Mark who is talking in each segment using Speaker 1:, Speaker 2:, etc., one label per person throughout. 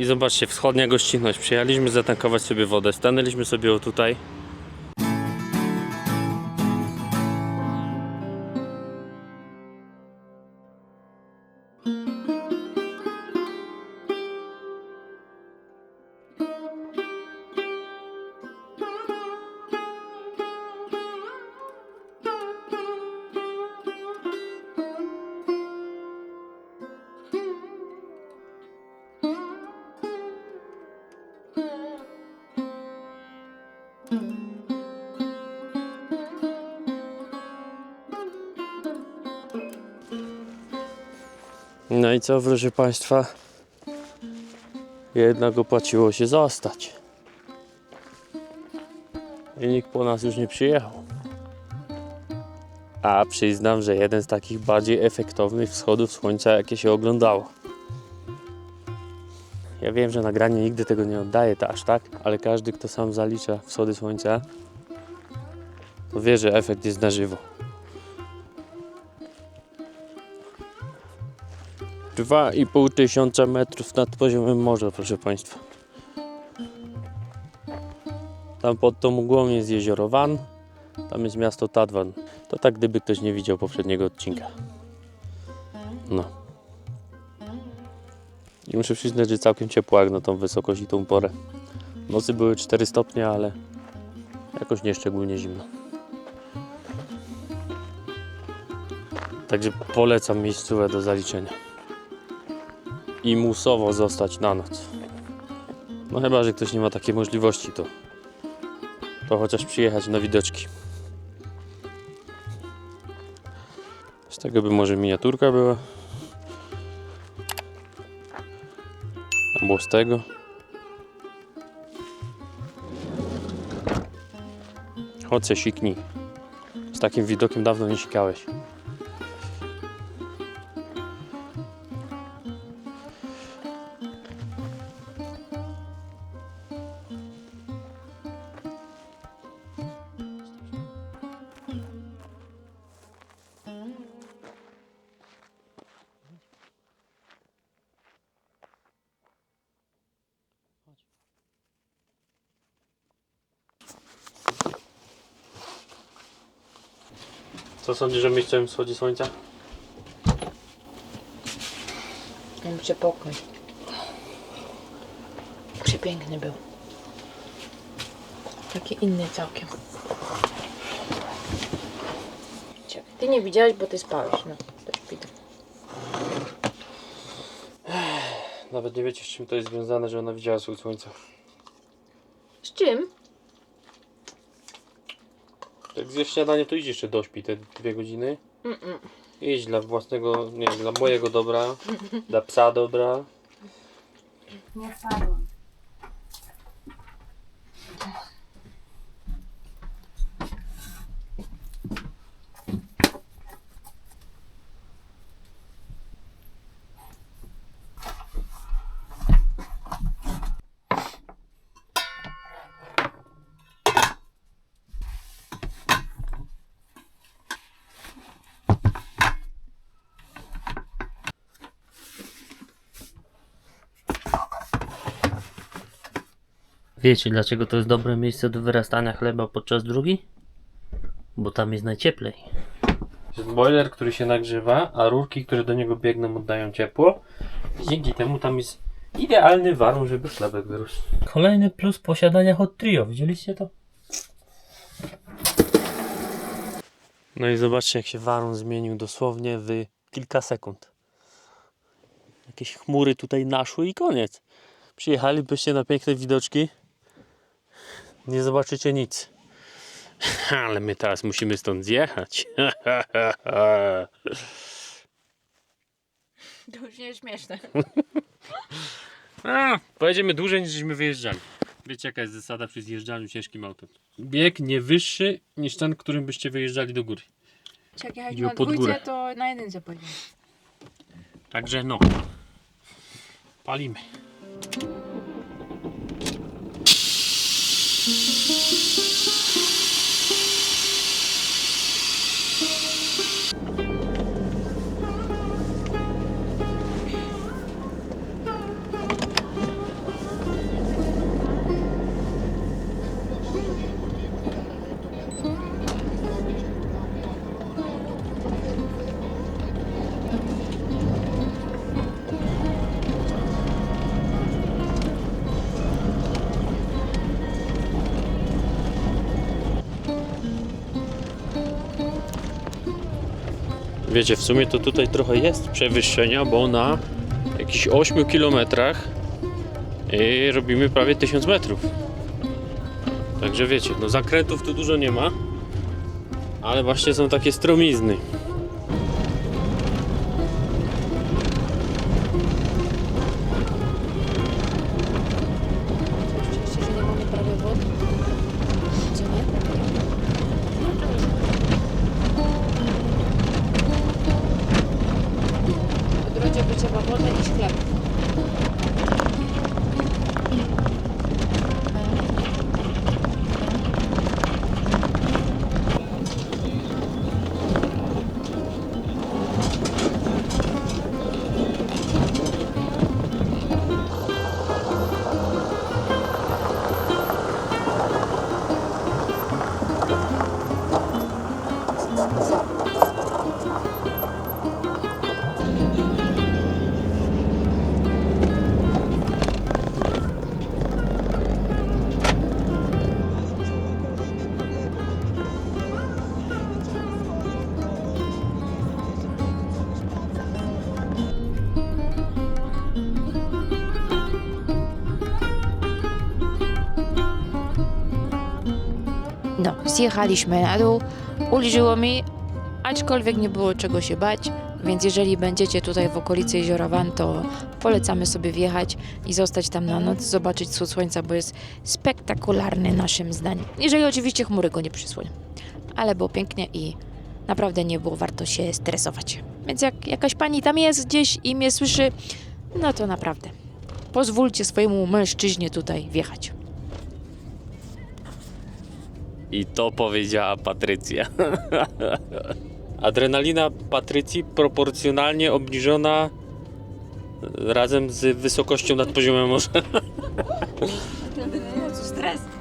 Speaker 1: I zobaczcie, wschodnia gościnność. Przyjechaliśmy zatankować sobie wodę. Stanęliśmy sobie tutaj. Co, proszę Państwa? Jednak opłaciło się zostać. I nikt po nas już nie przyjechał. A przyznam, że jeden z takich bardziej efektownych wschodów słońca, jakie się oglądało. Ja wiem, że nagranie nigdy tego nie oddaje to aż tak, ale każdy, kto sam zalicza wschody słońca, to wie, że efekt jest na żywo. 2,5 tysiąca metrów nad poziomem morza, proszę Państwa. Tam pod tą mgłą jest jezioro Van, tam jest miasto Tadwan. To tak, gdyby ktoś nie widział poprzedniego odcinka. No. I muszę przyznać, że całkiem ciepło jak na tą wysokość i tą porę. Nocy były 4 stopnie, ale jakoś nie szczególnie zimno. Także polecam miejscówę do zaliczenia i musowo zostać na noc. No chyba, że ktoś nie ma takiej możliwości, to, to chociaż przyjechać na widoczki. Z tego by może miniaturka była. Albo z tego. Chodź se siknij. Z takim widokiem dawno nie sikałeś. Sądzisz o miejscowym wschodzie słońca?
Speaker 2: Mam przepokój. Przepiękny był. Taki inny całkiem. Czekaj, ty nie widziałeś, bo ty spałeś. No, to śpite.
Speaker 1: Nawet nie wiecie z czym to jest związane, że ona widziała wschód słońca.
Speaker 2: Z czym?
Speaker 1: Jak zjesz śniadanie, to idź jeszcze dośpi te dwie godziny.
Speaker 2: Mm-mm.
Speaker 1: Idź dla własnego, nie dla mojego dobra, dla psa dobra.
Speaker 2: Nie wpadłam.
Speaker 1: Wiecie dlaczego to jest dobre miejsce do wyrastania chleba podczas drugi? Bo tam jest najcieplej. Jest boiler, który się nagrzewa, a rurki, które do niego biegną, oddają ciepło. I dzięki temu tam jest idealny warun, żeby chlebek wyrósł. Kolejny plus posiadania hot trio. Widzieliście to? No i zobaczcie, jak się warun zmienił dosłownie w kilka sekund. Jakieś chmury tutaj naszły i koniec. Przyjechalibyście na piękne widoczki, nie zobaczycie nic. Ale my teraz musimy stąd zjechać.
Speaker 2: To już nie jest śmieszne.
Speaker 1: A, pojedziemy dłużej niż żeśmy wyjeżdżali. Wiecie jaka jest zasada przy zjeżdżaniu ciężkim autem? Bieg nie wyższy niż ten, którym byście wyjeżdżali do góry.
Speaker 2: Jak jechać na
Speaker 1: pod
Speaker 2: dwójce,
Speaker 1: górę.
Speaker 2: to na jedynce pojedziemy.
Speaker 1: Także no. Palimy. Thank you. Wiecie, w sumie to tutaj trochę jest przewyższenia, bo na jakichś 8 kilometrach yy, robimy prawie 1000 metrów. Także wiecie, no zakrętów tu dużo nie ma, ale właśnie są takie stromizny.
Speaker 2: Zjechaliśmy na dół, ulżyło mi, aczkolwiek nie było czego się bać, więc jeżeli będziecie tutaj w okolicy Jeziora Van, to polecamy sobie wjechać i zostać tam na noc, zobaczyć wschód słońca, bo jest spektakularny naszym zdaniem. Jeżeli oczywiście chmury go nie przysłonią. Ale było pięknie i naprawdę nie było warto się stresować. Więc jak jakaś pani tam jest gdzieś i mnie słyszy, no to naprawdę pozwólcie swojemu mężczyźnie tutaj wjechać.
Speaker 1: I to powiedziała Patrycja. Adrenalina Patrycji proporcjonalnie obniżona razem z wysokością nad poziomem morza.
Speaker 2: Stres.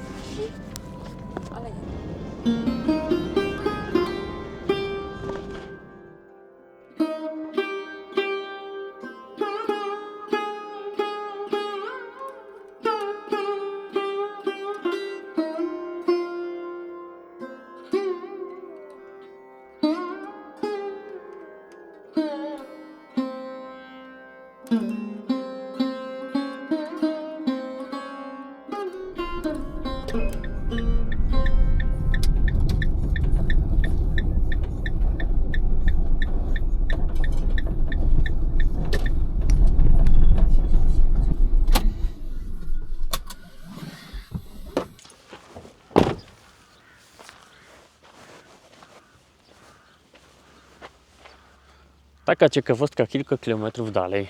Speaker 1: Taka ciekawostka kilka kilometrów dalej.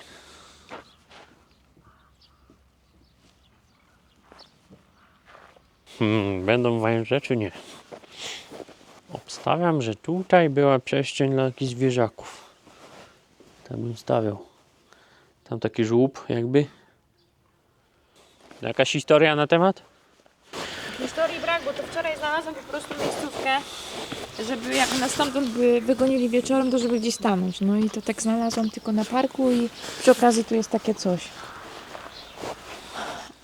Speaker 1: Będą węże czy nie? Obstawiam, że tutaj była przestrzeń dla jakichś zwierzaków. Tam bym stawiał. Tam taki żółb jakby. Jakaś historia na temat?
Speaker 2: Historii brak, bo to wczoraj znalazłam po prostu miejscówkę, żeby jak nas stamtąd by wygonili wieczorem, to żeby gdzieś stanąć. No i to tak znalazłam tylko na parku i przy okazji tu jest takie coś.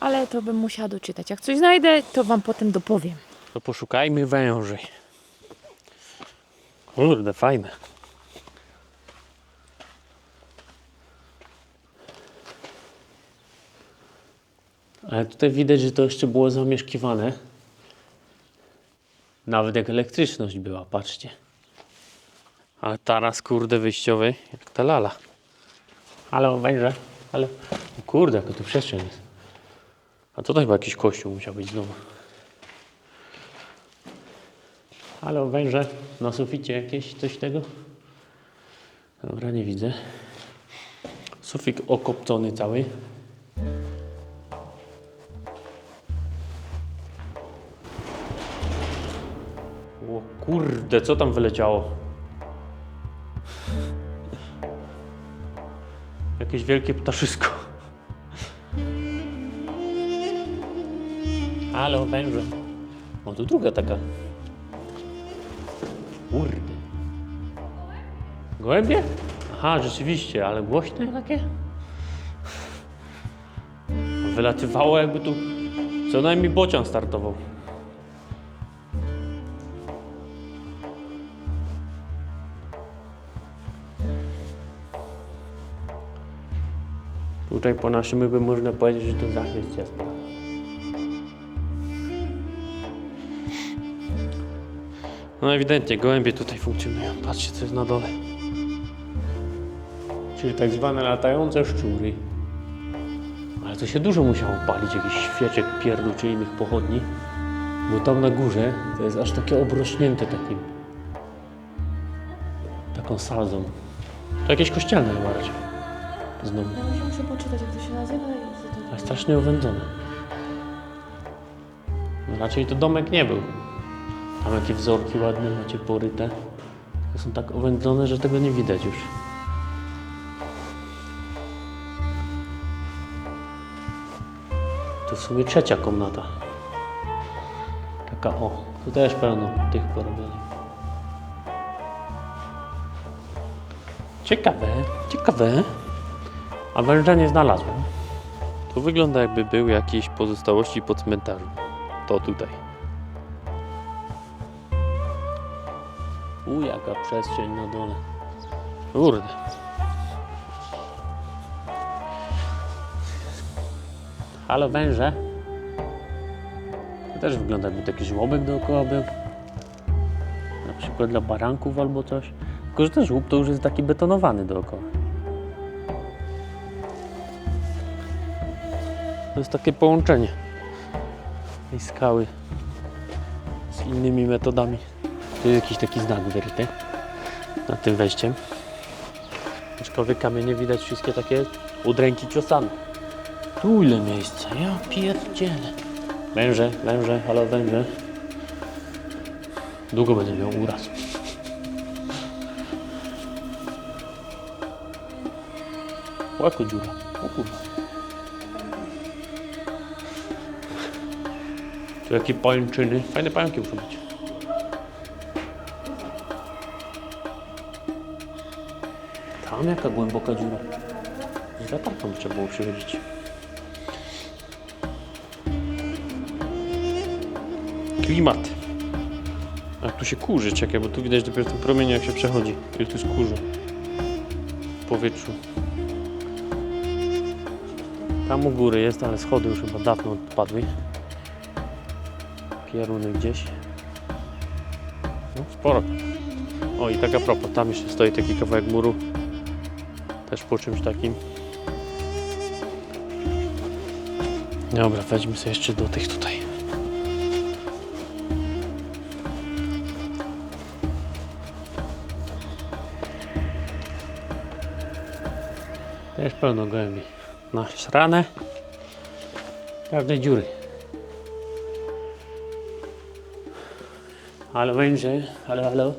Speaker 2: Ale to bym musiała doczytać. Jak coś znajdę, to wam potem dopowiem.
Speaker 1: To poszukajmy węży. Kurde, fajne. Ale tutaj widać, że to jeszcze było zamieszkiwane. Nawet jak elektryczność była, patrzcie. A taras, kurde, wyjściowy, jak ta lala. Ale węże, ale... O Kurde, jaka tu przestrzeń jest. A to chyba jakiś kościół musiał być znowu. Halo, węże na suficie jakieś coś tego? Dobra, nie widzę. Sufit okopcony cały. O kurde, co tam wyleciało? Jakieś wielkie ptaszysko. Halo, węże. O, tu druga taka. Kurde. Gołębie? Aha, rzeczywiście, ale głośne no takie? Wylatywało jakby tu co najmniej bocian startował. Tutaj po naszym by można powiedzieć, że to zachwyt jest. No ewidentnie, gołębie tutaj funkcjonują. Patrzcie, co jest na dole. Czyli tak zwane latające szczury. Ale to się dużo musiało palić, jakiś świeczek, pierdół czy innych pochodni. Bo tam na górze to jest aż takie obrośnięte takim. Taką sadzą. To jakieś kościelne chyba raczej. Znowu.
Speaker 2: Ja muszę poczytać, jak to się nazywa i co to
Speaker 1: Ale strasznie owędzone. No raczej to domek nie był. Tam jakie wzorki ładne macie poryte. Są tak owędzone, że tego nie widać już. To w sumie trzecia komnata. Taka o, tu też pełno tych porobionych. Ciekawe, ciekawe. A węża nie znalazłem. To wygląda jakby był jakieś pozostałości po cmentarzu. To tutaj. U, jaka przestrzeń na dole. Kurde. Halo węże. To też wygląda jakby taki żłobek dookoła był. Na przykład dla baranków albo coś. Tylko, że ten żłób to już jest taki betonowany dookoła. To jest takie połączenie tej skały z innymi metodami. Tu jest jakiś taki znak wyryty nad tym wejściem. Aczkolwiek kamienie widać wszystkie takie udręki ciosane. Tu ile miejsca, ja pierdzielę. Węże, węże, halo węże. Długo będę miał uraz. Łako dziura. O kurwa. Tu jakie pajęczyny. Fajne pająki muszą być. Tam jaka głęboka dziura. Z latarką trzeba było przychodzić. Klimat. A tu się kurzy, czekaj, bo tu widać dopiero ten promień jak się przechodzi. Ile tu jest kurzu. W powietrzu. Tam u góry jest, ale schody już chyba dawno odpadły kierunek gdzieś. No, sporo. O i tak a propos, tam jeszcze stoi taki kawałek muru. Po czymś takim. Dobra, weźmy sobie jeszcze do tych tutaj. Też pełno gołębi. Na ranę. Pewne dziury. Ale węże, halo, halo.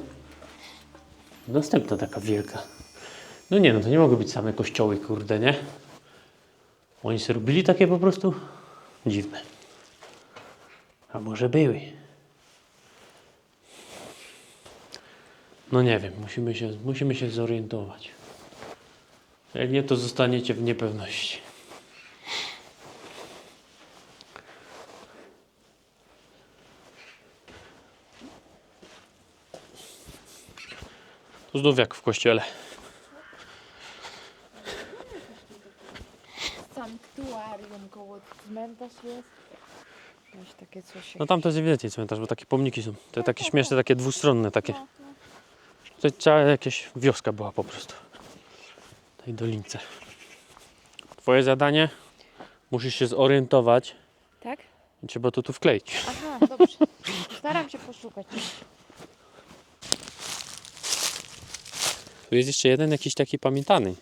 Speaker 1: Następna taka wielka. No nie, no to nie mogły być same kościoły, kurde, nie? Oni sobie robili takie po prostu dziwne. A może były? No nie wiem, musimy się, musimy się zorientować. Jak nie, to zostaniecie w niepewności. To znów jak w kościele.
Speaker 2: Sanktuarium koło cmentarz jest. Coś takie coś.
Speaker 1: No tam to jest ewidentnie cmentarz, bo takie pomniki są. Te takie śmieszne, takie dwustronne takie. To cała jakaś wioska była po prostu. W tej dolince. Twoje zadanie? Musisz się zorientować
Speaker 2: Tak?
Speaker 1: trzeba to tu wkleić.
Speaker 2: Aha, dobrze. Staram się poszukać.
Speaker 1: Tu jest jeszcze jeden jakiś taki pamiętany.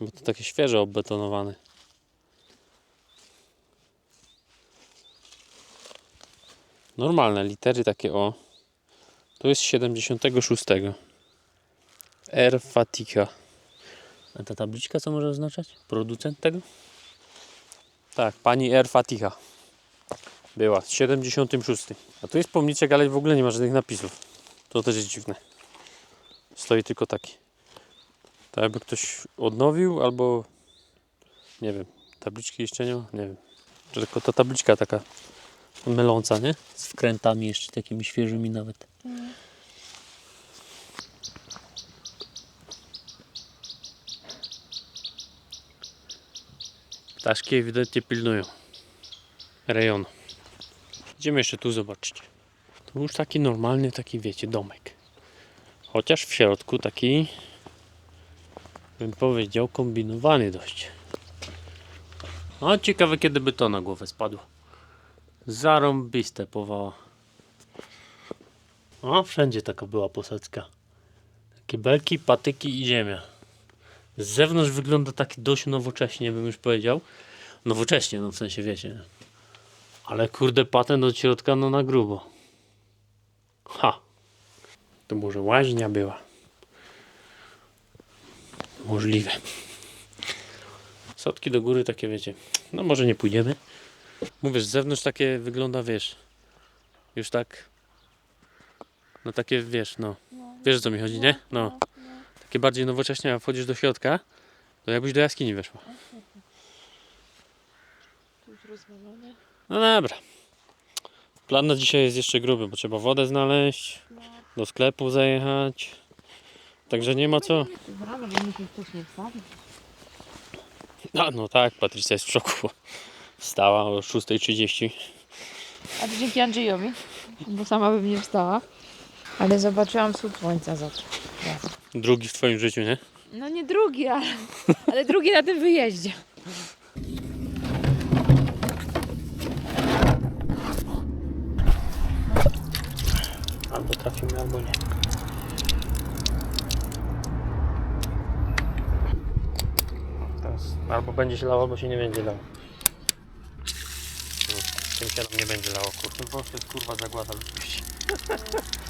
Speaker 1: Bo to takie świeże obetonowane. Normalne litery takie o. To jest 76. R Fatika. A ta tabliczka co może oznaczać? Producent tego? Tak, pani R Fatika. Była, z 76. A tu jest pomniczek, ale w ogóle nie ma żadnych napisów. To też jest dziwne. Stoi tylko taki. To jakby ktoś odnowił, albo nie wiem, tabliczki jeszcze nie ma? Nie wiem. Tylko ta tabliczka taka myląca, nie? Z wkrętami jeszcze takimi świeżymi nawet. Ptaszki ewidentnie pilnują rejonu. Idziemy jeszcze tu zobaczyć. Tu już taki normalny, taki wiecie, domek. Chociaż w środku taki, bym powiedział, kombinowany dość. No ciekawe kiedy by to na głowę spadło. Zarąbiste powała. O, wszędzie taka była posadzka. Takie belki, patyki i ziemia. Z zewnątrz wygląda taki dość nowocześnie, bym już powiedział. Nowocześnie, no w sensie wiecie. Ale kurde, patent od środka, no na grubo. Ha! To może łaźnia była. Możliwe. Sotki do góry takie wiecie. No może nie pójdziemy. Mówisz, z zewnątrz takie wygląda, wiesz. Już tak. No takie wiesz, no. Wiesz o co mi chodzi, nie? No. Takie bardziej nowocześnie, a wchodzisz do środka, to jakbyś do jaskini weszła. No dobra. Plan na dzisiaj jest jeszcze gruby, bo trzeba wodę znaleźć, do sklepu zajechać. Także nie ma co. A, no tak, Patrycja jest w szoku. Wstała o 6.30.
Speaker 2: A to dzięki Andrzejowi, bo sama bym nie wstała. Ale zobaczyłam wschód słońca za to.
Speaker 1: Drugi w twoim życiu, nie?
Speaker 2: No nie drugi, ale, ale drugi na tym wyjeździe.
Speaker 1: Albo trafimy, albo nie. Teraz albo będzie się lało, albo się nie będzie lało. Nam nie będzie lało, kurwa. Bo to jest kurwa zagłada ludzkości.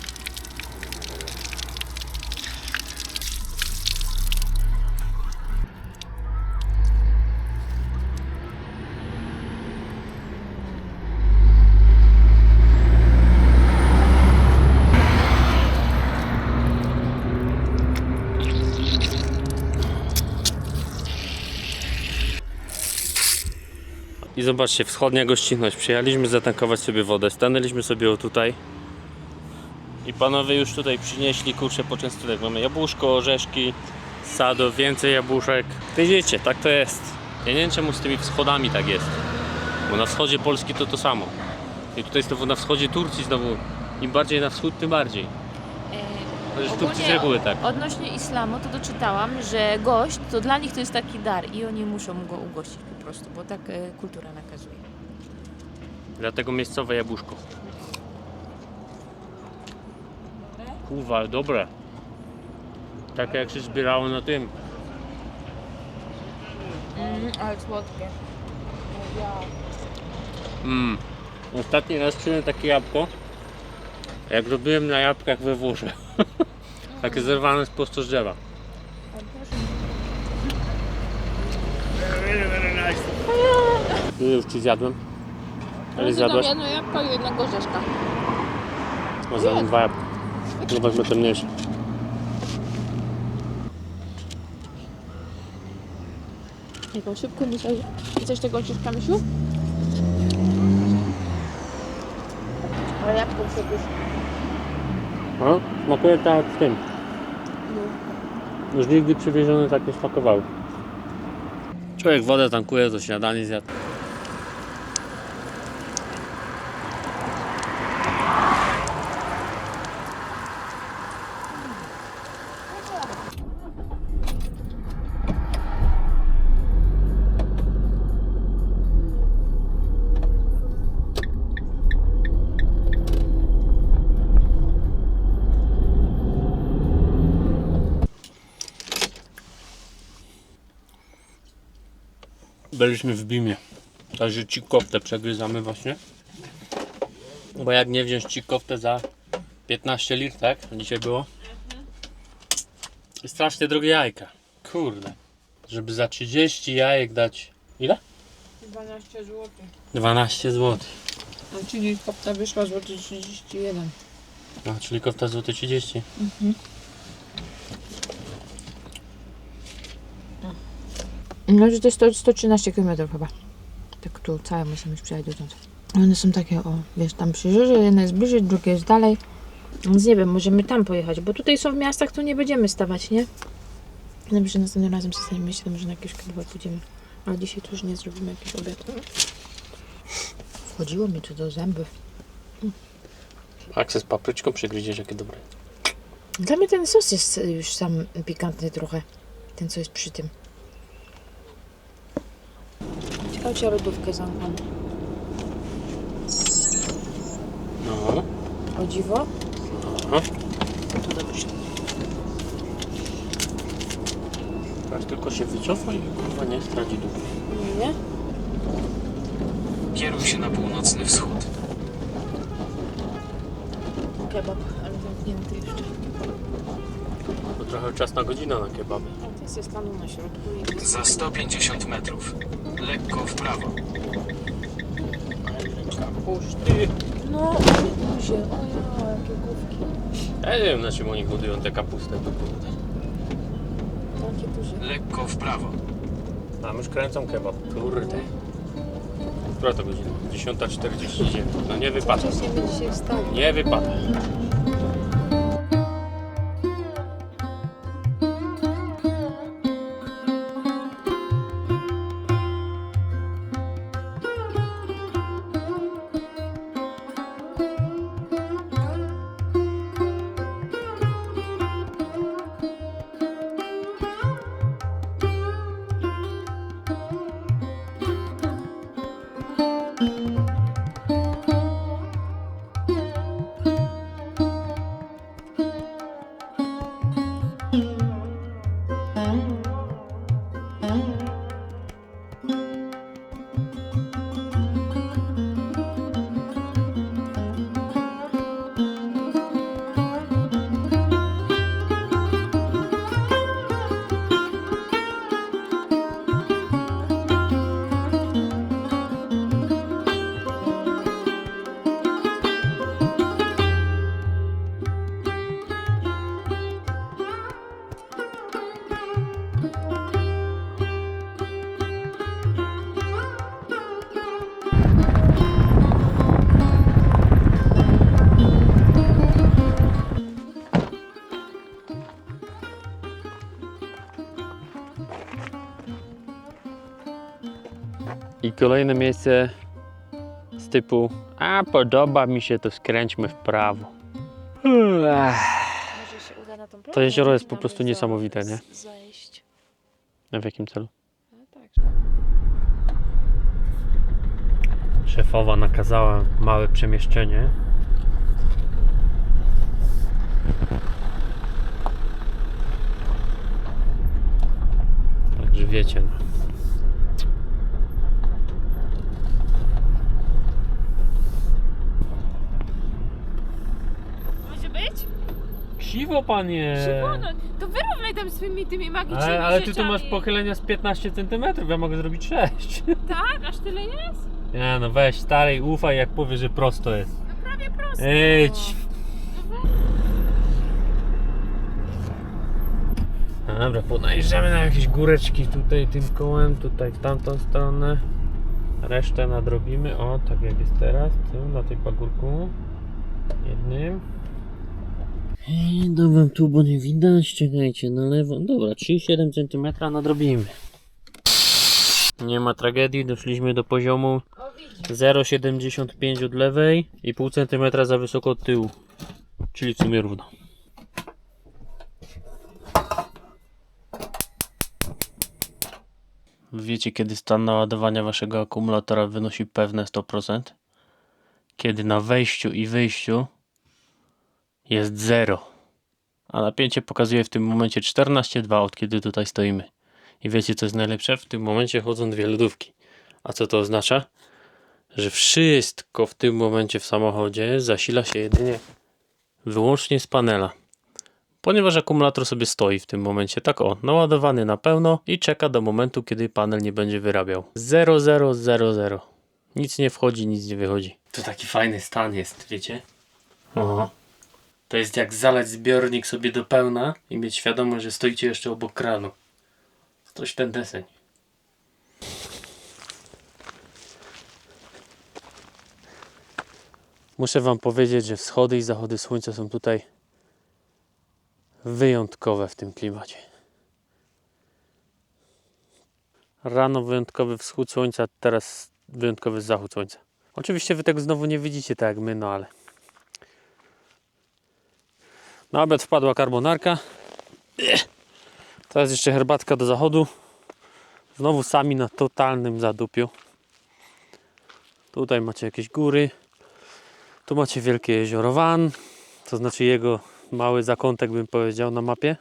Speaker 1: I zobaczcie, wschodnia gościnność. Przyjechaliśmy zatankować sobie wodę. Stanęliśmy sobie o tutaj. I panowie już tutaj przynieśli kurczę poczęstunek. Mamy jabłuszko, orzeszki, sado, więcej jabłuszek. Wiecie, tak to jest. Ja nie wiem czemu z tymi wschodami tak jest. Bo na wschodzie Polski to to samo. I tutaj znowu na wschodzie Turcji znowu. Im bardziej na wschód, tym bardziej. Chociaż w Turcji z reguły tak.
Speaker 2: Odnośnie islamu to doczytałam, że gość to dla nich to jest taki dar i oni muszą go ugościć prostu, bo tak e, kultura nakazuje.
Speaker 1: Dlatego miejscowe jabłuszko. Kurwa, ale dobre. Takie jak się zbierało na tym.
Speaker 2: Mm, ale słodkie.
Speaker 1: Mm. Ostatni raz przyjąłem takie jabłko, jak robiłem na jabłkach we Włoszech. Takie zerwane z prosto z drzewa. Ile już ci zjadłem? Ale zjadłeś?
Speaker 2: jedno jabłko i jednego orzeszka.
Speaker 1: O, zjadłem dwa jabłka. Zobaczmy te mniejsze.
Speaker 2: Jaką szybko coś... Chcesz tego orzeszka, Misiu? Ale jabłko przecież...
Speaker 1: O, smakuje tak jak w tym. Już nigdy przywiezione tak nie smakowały. Człowiek wodę tankuje, to śniadanie zjadł. Byliśmy w Bimie. Także ci koftę przegryzamy właśnie. Bo jak nie wziąć ci koftę za 15 lir, tak? Dzisiaj było. I strasznie drogie jajka. Kurde. Żeby za 30 jajek dać. Ile?
Speaker 2: 12 zł.
Speaker 1: 12 zł.
Speaker 2: No, czyli kopta wyszła złoty 31.
Speaker 1: No, czyli kofta złoty 30.
Speaker 2: No, że to jest 100, 113 km chyba. Tak tu całe musimy już przejechać dotąd. One są takie, o, wiesz, tam przy Żyrze, jedno jest bliżej, drugie jest dalej. Więc nie wiem, możemy tam pojechać, bo tutaj są w miastach, tu nie będziemy stawać, nie? Dobrze, następnym razem zostaniemy się, to może na jakiegoś kebaba pójdziemy. A dzisiaj tu już nie zrobimy jakiś obiad. Wchodziło mi tu do zębów.
Speaker 1: Akces z papryczką przygryziesz, jakie dobre.
Speaker 2: Dla mnie ten sos jest już sam pikantny trochę. Ten, co jest przy tym. Ja lodówkę zamknę.
Speaker 1: No.
Speaker 2: O dziwo?
Speaker 1: Aha.
Speaker 2: To dobrze.
Speaker 1: Tak tylko się wycofa i kurwa nie straci dupy.
Speaker 2: Nie?
Speaker 3: Kieruj się na północny wschód.
Speaker 2: Kebab, ale zamknięty jeszcze.
Speaker 1: To trochę czas na godzinę na kebaby.
Speaker 2: Jest stanu na środku i
Speaker 3: Za 150 metrów. Lekko w prawo.
Speaker 1: Kapuszty.
Speaker 2: No, duże. O ja, jakie główki.
Speaker 1: Ja nie wiem na czym oni budują te kapustę.
Speaker 2: Takie duże.
Speaker 3: Lekko w prawo.
Speaker 1: Tam już kręcą kebab. Kurde. Która to godzina? 10.49. No nie wypada.
Speaker 2: Dzisiaj wstali.
Speaker 1: Nie wypada. Kolejne miejsce z typu a podoba mi się to skręćmy w prawo.
Speaker 2: Może się uda na tą
Speaker 1: To jezioro jest po prostu niesamowite, nie?
Speaker 2: Zajść.
Speaker 1: A w jakim celu?
Speaker 2: No.
Speaker 1: Szefowa nakazała małe przemieszczenie. Także wiecie. No.
Speaker 4: Może być?
Speaker 1: Krzywo panie!
Speaker 4: No, to wyrównaj tam swoimi tymi magicznymi
Speaker 1: Ale, ale ty tu
Speaker 4: rzeczami.
Speaker 1: masz pochylenia z 15 cm, ja mogę zrobić 6.
Speaker 4: Tak? Aż tyle jest?
Speaker 1: Nie no weź starej, ufaj jak powie, że prosto jest.
Speaker 4: No prawie prosto.
Speaker 1: Idź!
Speaker 4: No
Speaker 1: Dobra, podejrzymy na jakieś góreczki tutaj tym kołem, tutaj w tamtą stronę. Resztę nadrobimy, o tak jak jest teraz, tu na tej pagórku. Jednym. Dobra, tu bo nie widać, czekajcie, na lewo. Dobra, 3,7 cm nadrobimy. Nie ma tragedii, doszliśmy do poziomu 0,75 od lewej i pół centymetra za wysoko od tyłu. Czyli w sumie równo. Wiecie, kiedy stan naładowania waszego akumulatora wynosi pewne 100%? Kiedy na wejściu i wyjściu jest 0. A napięcie pokazuje w tym momencie 14,2 od kiedy tutaj stoimy. I wiecie co jest najlepsze? W tym momencie chodzą dwie lodówki. A co to oznacza? Że wszystko w tym momencie w samochodzie zasila się jedynie wyłącznie z panela. Ponieważ akumulator sobie stoi w tym momencie, tak o, naładowany na pełno i czeka do momentu, kiedy panel nie będzie wyrabiał. 0000. Nic nie wchodzi, nic nie wychodzi. To taki fajny stan jest, wiecie? Aha. To jest jak zalać zbiornik sobie do pełna i mieć świadomość, że stoicie jeszcze obok kranu. Coś ten deseń. Muszę wam powiedzieć, że wschody i zachody słońca są tutaj wyjątkowe w tym klimacie. Rano wyjątkowy wschód słońca, teraz wyjątkowy zachód słońca. Oczywiście wy tego znowu nie widzicie tak jak my, no ale... Na obiad wpadła karbonarka. Teraz jeszcze herbatka do zachodu. Znowu sami na totalnym zadupiu. Tutaj macie jakieś góry. Tu macie wielkie jezioro Van. To znaczy jego mały zakątek bym powiedział na mapie.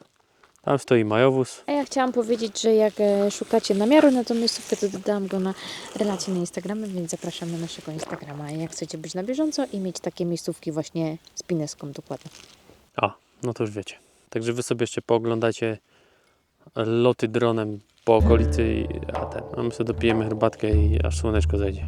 Speaker 1: Tam stoi majowóz.
Speaker 2: A ja chciałam powiedzieć, że jak e, szukacie namiaru na tą miejscówkę, to dodałam go na relację na Instagramie, więc zapraszam na naszego Instagrama. Jak chcecie być na bieżąco i mieć takie miejscówki właśnie z pineską dokładnie.
Speaker 1: A, no to już wiecie. Także wy sobie jeszcze pooglądajcie loty dronem po okolicy, a ten, a my sobie dopijemy herbatkę i aż słoneczko zejdzie.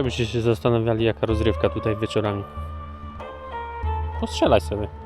Speaker 1: To jakbyście się zastanawiali jaka rozrywka tutaj wieczorami. Postrzelać sobie.